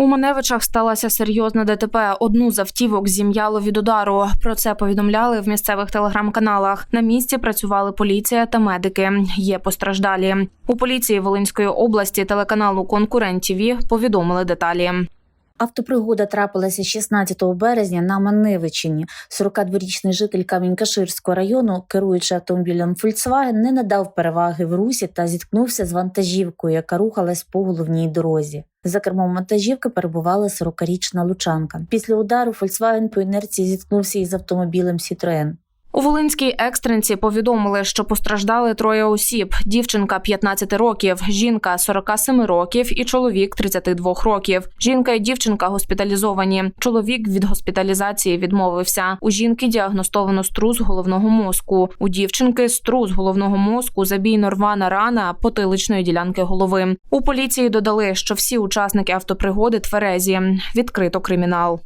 У Маневичах сталася серйозна ДТП. Одну з автівок зім'яло від удару. Про це повідомляли в місцевих телеграм-каналах. На місці працювали поліція та медики. Є постраждалі. У поліції Волинської області телеканалу Конкурент ТІВІ повідомили деталі. Автопригода трапилася 16 березня на Маневичині. 42-річний житель Камінь-Каширського району, керуючи автомобілем Volkswagen, не надав переваги в русі та зіткнувся з вантажівкою, яка рухалась по головній дорозі. За кермом вантажівки перебувала 40-річна лучанка. Після удару Volkswagen по інерції зіткнувся із автомобілем Citroën. У Волинській екстренці повідомили, що постраждали троє осіб: дівчинка 15 років, жінка 47 років і чоловік 32 років. Жінка і дівчинка госпіталізовані. Чоловік від госпіталізації відмовився. У жінки діагностовано струс головного мозку. У дівчинки струс головного мозку, забійно рвана рана потиличної ділянки голови. У поліції додали, що всі учасники автопригоди тверезі. Відкрито кримінал.